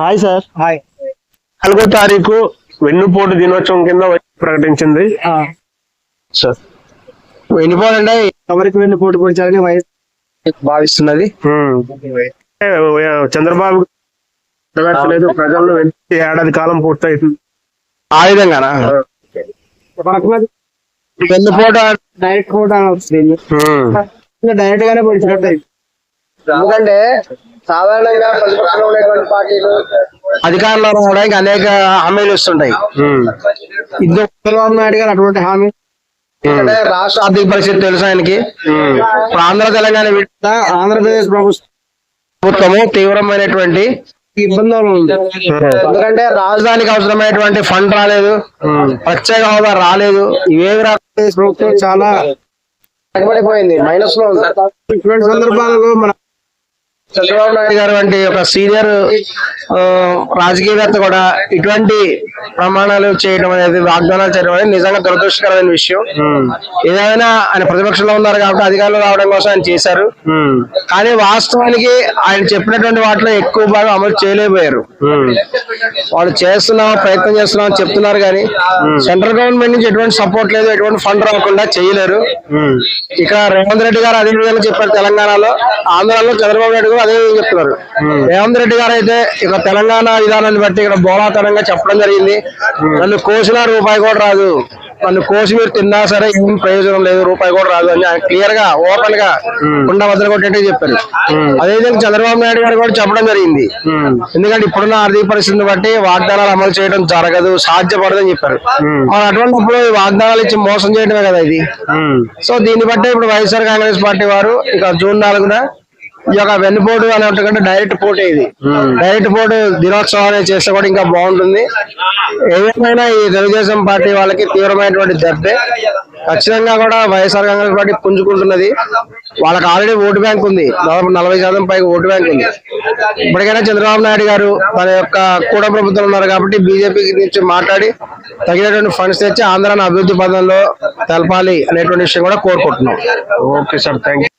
Hi sir hi నాలుగో తారీఖు వెన్నుపోటు దినోత్సవం కింద ప్రకటించింది. సార్ వెళ్ళిపోవాలంటే ఎవరికి వెళ్ళి పోటీ పొడిచారని వైఎస్ భావిస్తున్నది? ఏ, చంద్రబాబు ప్రజలను వెంట ఏడాది కాలం పూర్తయింది ఆ విధంగానా? వెన్నుపోట డైరెక్ట్ పోట వస్తుంది ఉమ్. డైరెక్ట్ గానే పొడిచినట్టు ఎందుకంటే సాధారణంగా ప్రతిపక్షంలో ఉన్నటువంటి పార్టీలు అధికారంలో రావడానికి అనేక హామీలు ఇస్తుంటాయి. ఉమ్. ఇందులో చంద్రబాబు నాయుడు గారు అటువంటి హామీ రాష్ట్ర ఆర్థిక పరిస్థితి తెలుసు ఆయనకి? ఆంధ్ర తెలంగాణ విడిత ఆంధ్రప్రదేశ్ ప్రభుత్వం ప్రభుత్వము తీవ్రమైనటువంటి ఇబ్బందులు ఎందుకంటే రాజధానికి అవసరమైనటువంటి ఫండ్ రాలేదు. ప్రత్యేక హోదా రాలేదు. ఇవేవి రాష్ట్ర ప్రభుత్వం చాలా వెనకబడిపోయింది మైనస్లో ఉంది సందర్భాలలో మన చంద్రబాబు నాయుడు గారు వంటి ఒక సీనియర్ రాజకీయవేత్త కూడా ఇటువంటి ప్రమాణాలు చేయడం అనేది వాగ్దానాలు చేయడం అనేది నిజంగా దురదృష్టకరమైన విషయం. ఏదైనా ఆయన ప్రతిపక్షంలో ఉన్నారు కాబట్టి అధికారంలో రావడం కోసం ఆయన చేశారు. కానీ వాస్తవానికి ఆయన చెప్పినటువంటి వాటిలో ఎక్కువ భాగం అమలు చేయలేకపోయారు. వాళ్ళు చేస్తున్నాం ప్రయత్నం చేస్తున్నాం చెప్తున్నారు కానీ సెంట్రల్ గవర్నమెంట్ నుంచి ఎటువంటి సపోర్ట్ లేదు ఎటువంటి ఫండ్ రాకుండా చేయలేరు. ఇక్కడ రేవంత్ రెడ్డి గారు అదే విధంగా చెప్పారు తెలంగాణలో ఆంధ్రాలో చంద్రబాబు నాయుడు అదే చెప్తున్నారు. రేవంత్ రెడ్డి గారు అయితే ఇక తెలంగాణ విధానాన్ని బట్టి ఇక్కడ బోలాతనంగా చెప్పడం జరిగింది. నన్ను కోసిన రూపాయి కూడా రాదు. నన్ను కోసి మీరు తిన్నా సరే ఏం ప్రయోజనం లేదు రూపాయి కూడా రాదు అని క్లియర్గా ఓపెన్గా కుండ బద్దలు కొట్టేట్టు చెప్పారు. అదే విధంగా చంద్రబాబు నాయుడు గారు కూడా చెప్పడం జరిగింది. ఎందుకంటే ఇప్పుడున్న ఆర్థిక పరిస్థితిని బట్టి వాగ్దానాలు అమలు చేయడం జరగదు సాధ్యపడదని చెప్పారు. మరి అటువంటిప్పుడు వాగ్దానాలు ఇచ్చి మోసం చేయడమే కదా ఇది. సో దీన్ని బట్టి ఇప్పుడు వైఎస్ఆర్ కాంగ్రెస్ పార్టీ వారు ఇక జూన్ నాలుగున ఈ యొక్క వెన్నుపోటు అనేటువంటి డైరెక్ట్ పోటీ ఇది. డైరెక్ట్ పోటు దినోత్సవం అనేది చేస్తే కూడా ఇంకా బాగుంటుంది. ఏదేమైనా ఈ తెలుగుదేశం పార్టీ వాళ్ళకి తీవ్రమైనటువంటి దెబ్బే. ఖచ్చితంగా కూడా వైఎస్ఆర్ కాంగ్రెస్ పార్టీ పుంజుకుంటున్నది. వాళ్ళకి ఆల్రెడీ ఓటు బ్యాంక్ ఉంది. దాదాపు నలభై శాతం పైగా ఓటు బ్యాంక్ ఉంది. ఇప్పటికైనా చంద్రబాబు నాయుడు గారు తన యొక్క కూడా ప్రభుత్వం ఉన్నారు కాబట్టి బీజేపీ నుంచి మాట్లాడి తగినటువంటి ఫండ్స్ తెచ్చి ఆంధ్రాను అభివృద్ధి పదంలో తెలపాలి అనేటువంటి విషయం కూడా కోరుకుంటున్నాం. Okay sir thank